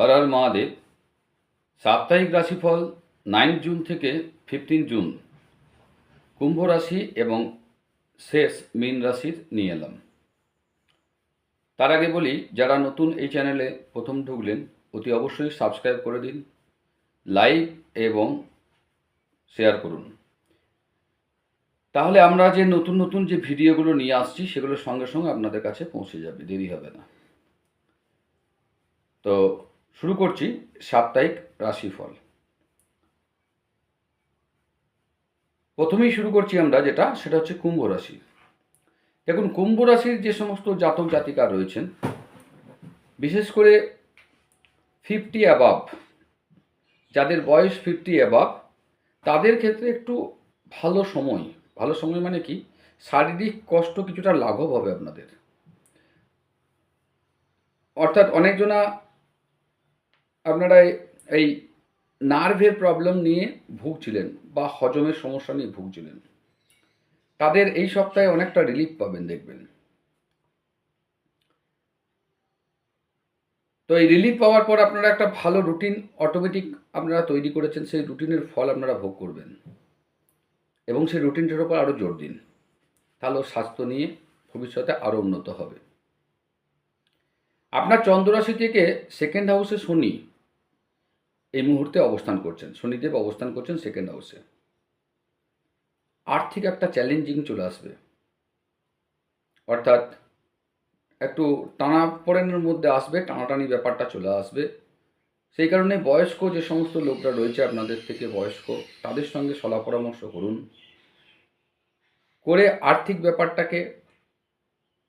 হর হর মহাদেব, সাপ্তাহিক রাশিফল nine June থেকে ফিফটিন জুন, কুম্ভ রাশি এবং শেষ মীন রাশির নিয়ে এলাম। তার আগে বলি, যারা নতুন এই চ্যানেলে প্রথম ঢুকলেন, অতি অবশ্যই সাবস্ক্রাইব করে দিন, লাইক এবং শেয়ার করুন। তাহলে আমরা যে নতুন নতুন যে ভিডিওগুলো নিয়ে আসছি, সেগুলো সঙ্গে সঙ্গে আপনাদের কাছে পৌঁছে যাবে, দেরি হবে না। তো শুরু করছি সাপ্তাহিক রাশিফল। প্রথমেই শুরু করছি আমরা যেটা, সেটা হচ্ছে কুম্ভ রাশি। দেখুন, কুম্ভ রাশির যে সমস্ত জাতক জাতিকা রয়েছেন, বিশেষ করে ফিফটি অ্যাবাভ যাদের বয়স ফিফটি অ্যাবাভ তাদের ক্ষেত্রে একটু ভালো সময়। ভালো সময় মানে কি? শারীরিক কষ্ট কিছুটা লাঘব হবে আপনাদের। অর্থাৎ অনেকজনা আপনারা এই নার্ভের প্রবলেম নিয়ে ভুগছিলেন বা হজমের সমস্যা নিয়ে ভুগছিলেন। তাদের এই সপ্তাহে অনেকটা রিলিফ পাবেন দেখবেন। তো এই রিলিফ পাওয়ার পর আপনারা একটা ভালো রুটিন অটোমেটিক আপনারা তৈরি করেছেন, সেই রুটিনের ফল আপনারা ভোগ করবেন। এবং সেই রুটিনটার উপর আরও জোর দিন। তাহলে স্বাস্থ্য নিয়ে ভবিষ্যতে আরও উন্নত হবে। আপনার চন্দ্ররাশি থেকে সেকেন্ড হাউসে শনি এই মুহূর্তে অবস্থান করছেন। শনিদেব অবস্থান করছেন সেকেন্ড হাউসে আর্থিক একটা চ্যালেঞ্জিং চলে আসবে। অর্থাৎ একটু টানা পড়েনের মধ্যে আসবে, টানাটানি ব্যাপারটা চলে আসবে। সেই কারণে বয়স্ক যে সমস্ত লোকরা রয়েছে আপনাদের থেকে বয়স্ক, তাদের সঙ্গে সলা পরামর্শ করুন। করে আর্থিক ব্যাপারটাকে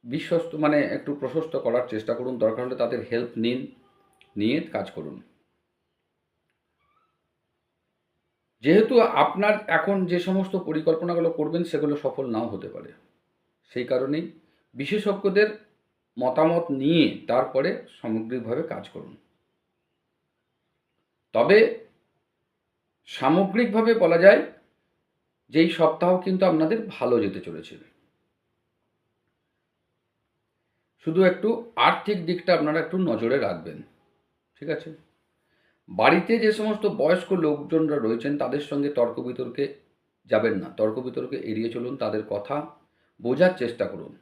বিশ্বস্ত মানে একটু প্রশস্ত করার চেষ্টা করুন। দরকার হলে তাদের হেল্প নিন, নিয়ে কাজ করুন। যেহেতু আপনার এখন যে সমস্ত পরিকল্পনাগুলো করবেন, সেগুলো সফল নাও হতে পারে। সেই কারণেই বিশেষজ্ঞদের মতামত নিয়ে তারপরে সামগ্রিকভাবে কাজ করুন। তবে সামগ্রিকভাবে বলা যায় যে এই সপ্তাহ কিন্তু আপনাদের ভালো যেতে চলেছে। শুধু একটু আর্থিক দিকটা আপনারা একটু নজরে রাখবেন, ঠিক আছে? বাড়িতে যে সমস্ত বয়স্ক লোকজনরা রয়েছেন, তাদের সঙ্গে তর্ক বিতর্কে যাবেন না। তর্ক বিতর্কে এড়িয়ে চলুন, তাদের কথা বোঝার চেষ্টা করুন।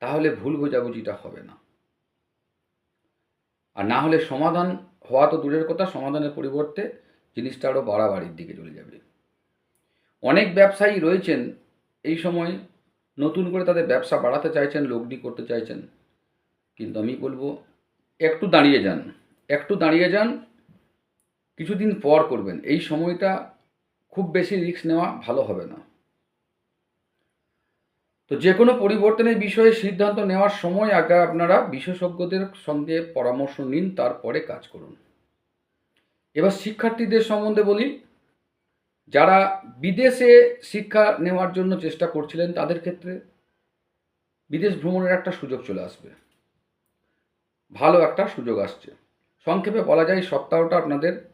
তাহলে ভুল বোঝাবুঝিটা হবে না। আর না হলে সমাধান হওয়া তো দূরের কথা, সমাধানের পরিবর্তে জিনিসটা আরও বাড়াবাড়ির দিকে চলে যাবে। অনেক ব্যবসায়ী রয়েছেন, এই সময় নতুন করে তাদের ব্যবসা বাড়াতে চাইছেন, লগ্নি করতে চাইছেন। কিন্তু আমি বলব, একটু দাঁড়িয়ে যান, একটু দাঁড়িয়ে যান কিছুদিন পর করবেন। এই সময়টা খুব বেশি রিস্ক নেওয়া ভালো হবে না। তো যে কোনো পরিবর্তনের বিষয়ে সিদ্ধান্ত নেওয়ার সময় আগে আপনারা বিশেষজ্ঞদের সঙ্গে পরামর্শ নিন, তারপরে কাজ করুন। এবার শিক্ষার্থীদের সম্বন্ধে বলি, যারা বিদেশে শিক্ষা নেওয়ার জন্য চেষ্টা করছিলেন, তাদের ক্ষেত্রে বিদেশ ভ্রমণের একটা সুযোগ চলে আসবে। ভালো একটা সুযোগ আসছে। সংক্ষেপে বলা যায়, সপ্তাহটা আপনাদের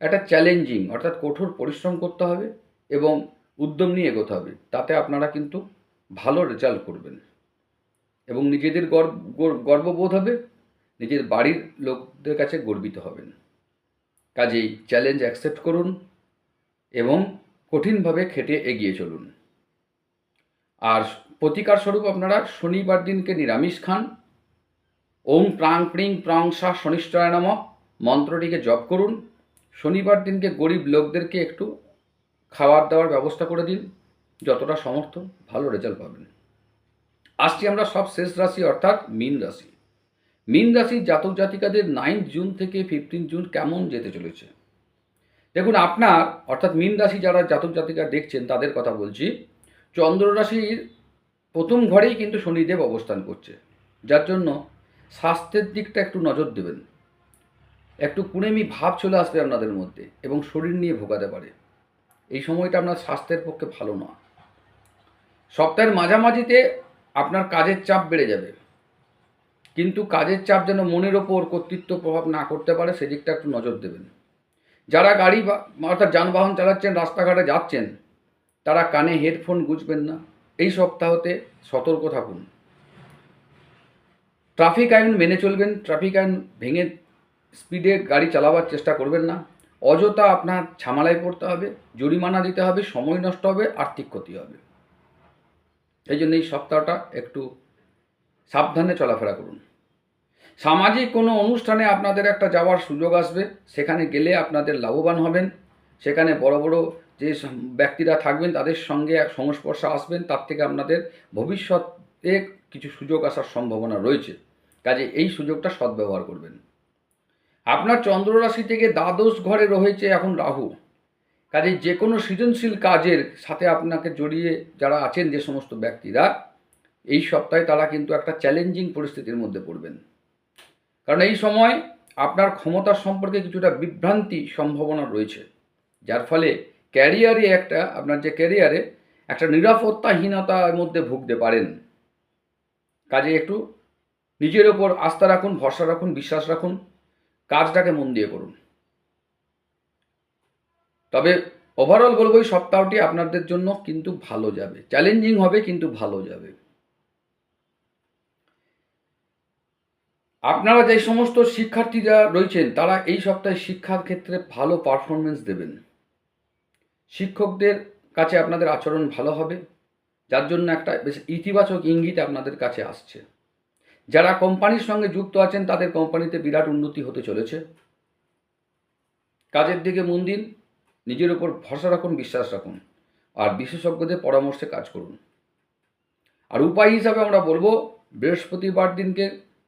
একটা চ্যালেঞ্জিং অর্থাৎ কঠোর পরিশ্রম করতে হবে এবং উদ্যম নিয়ে এগোতে হবে। তাতে আপনারা কিন্তু ভালো রেজাল্ট করবেন। এবং নিজেদের গর্ব গর্ববোধ হবে, নিজের বাড়ির লোকদের কাছে গর্বিত হবেন। কাজেই চ্যালেঞ্জ অ্যাকসেপ্ট করুন এবং কঠিনভাবে খেটে এগিয়ে চলুন। আর প্রতিকার স্বরূপ আপনারা শনিবার দিনকে নিরামিষ খান। ওম প্রাং প্রিং প্রং সা শনিশ্চয় নাম। মন্ত্রটিকে জপ করুন। শনিবার দিনকে গরিব লোকদেরকে একটু খাবার দাওয়ার ব্যবস্থা করে দিন, যতটা সমর্থ, ভালো রেজাল্ট পাবেন। আসছি আমরা সব শেষ রাশি অর্থাৎ মীন রাশি। মীন রাশির জাতক জাতিকাদের নাইন জুন থেকে ফিফটিন জুন কেমন যেতে চলেছে? দেখুন, আপনার, অর্থাৎ মীন রাশি যারা জাতক জাতিকা দেখছেন, তাদের কথা বলছি, চন্দ্র রাশির প্রথম ঘরেই কিন্তু শনিদেব অবস্থান করছে। যার জন্য স্বাস্থ্যের দিকটা একটু নজর দেবেন। একটু কুড়েমি ভাব চলে আসবে আপনাদের মধ্যে এবং শরীর নিয়ে ভোগাতে পারে। এই সময়টা আপনার স্বাস্থ্যের পক্ষে ভালো নয়। সপ্তাহের মাঝামাঝিতে আপনার কাজের চাপ বেড়ে যাবে। কিন্তু কাজের চাপ যেন মনের ওপর কর্তৃত্ব প্রভাব না করতে পারে, সেদিকটা একটু নজর দেবেন। যারা গাড়ি অর্থাৎ যানবাহন চালাচ্ছেন, রাস্তাঘাটে যাচ্ছেন, তারা কানে হেডফোন গুজবেন না। এই সপ্তাহতে সতর্ক থাকুন। ট্রাফিক আইন মেনে চলবেন, ট্রাফিক আইন ভেঙে স্পিডে গাড়ি চালাবার চেষ্টা করবেন না। অযথা আপনার ঝামেলায় পড়তে হবে, জরিমানা দিতে হবে, সময় নষ্ট হবে, আর্থিক ক্ষতি হবে। এই জন্য এই সপ্তাহটা একটু সাবধানে চলাফেরা করুন। সামাজিক কোনো অনুষ্ঠানে আপনাদের একটা যাওয়ার সুযোগ আসবে, সেখানে গেলে আপনাদের লাভবান হবেন। সেখানে বড় বড় যে ব্যক্তিরা থাকবেন, তাদের সঙ্গে সংস্পর্শে আসবেন, তার থেকে আপনাদের ভবিষ্যতে কিছু সুযোগ আসার সম্ভাবনা রয়েছে। কাজে এই সুযোগটা সদ্ব্যবহার করবেন। আপনার চন্দ্ররাশি থেকে দ্বাদশ ঘরে রয়েছে এখন রাহু। কাজে যে কোনো সৃজনশীল কাজের সাথে আপনাকে জড়িয়ে যারা আছেন যে সমস্ত ব্যক্তিরা, এই সপ্তাহে তারা কিন্তু একটা চ্যালেঞ্জিং পরিস্থিতির মধ্যে পড়বেন। কারণ এই সময় আপনার ক্ষমতার সম্পর্কে কিছুটা বিভ্রান্তি সম্ভাবনা রয়েছে। যার ফলে ক্যারিয়ারে একটা, আপনার যে ক্যারিয়ারে একটা নিরাপত্তাহীনতার মধ্যে ভুগতে পারেন। কাজে একটু নিজের ওপর আস্থা রাখুন, ভরসা রাখুন, বিশ্বাস রাখুন। কাজটাকে মন দিয়ে করুন। তবে ওভারঅল বলব এই সপ্তাহটি আপনাদের জন্য কিন্তু ভালো যাবে। চ্যালেঞ্জিং হবে কিন্তু ভালো যাবে। আপনারা যে সমস্ত শিক্ষার্থীরা রয়েছেন, তারা এই সপ্তাহে শিক্ষার ক্ষেত্রে ভালো পারফরমেন্স দেবেন। শিক্ষকদের কাছে আপনাদের আচরণ ভালো হবে, যার জন্য একটা বেশ ইতিবাচক ইঙ্গিত আপনাদের কাছে আসছে। যারা কোম্পানির সঙ্গে যুক্ত আছেন, তাদের কোম্পানিতে বিরাট উন্নতি হতে চলেছে। কাজের দিকে মন দিন, নিজের উপর ভরসা রাখুন, বিশ্বাস রাখুন, আর বিশেষজ্ঞদের পরামর্শে কাজ করুন। আর উপায় হিসাবে আমরা বলব, বৃহস্পতিবার দিনকে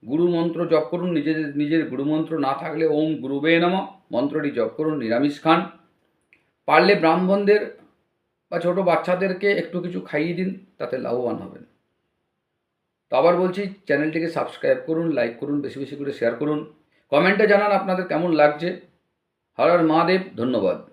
গুরু মন্ত্র জপ করুন, নিজেদের, নিজের গুরু মন্ত্র না থাকলে ওম গুরুবে নম, মন্ত্রটি জপ করুন, নিরামিষ খান। পারলে ব্রাহ্মণদের বা ছোট বাচ্চাদেরকে একটু কিছু খাইয়ে দিন, তাতে লাভবান হবেন। তো আবার বলছি, চ্যানেলটিকে সাবস্ক্রাইব করুন লাইক করুন, বেশি বেশি করে শেয়ার করুন। কমেন্টে জানান আপনাদের কেমন লাগছে। হর মহাদেব, ধন্যবাদ।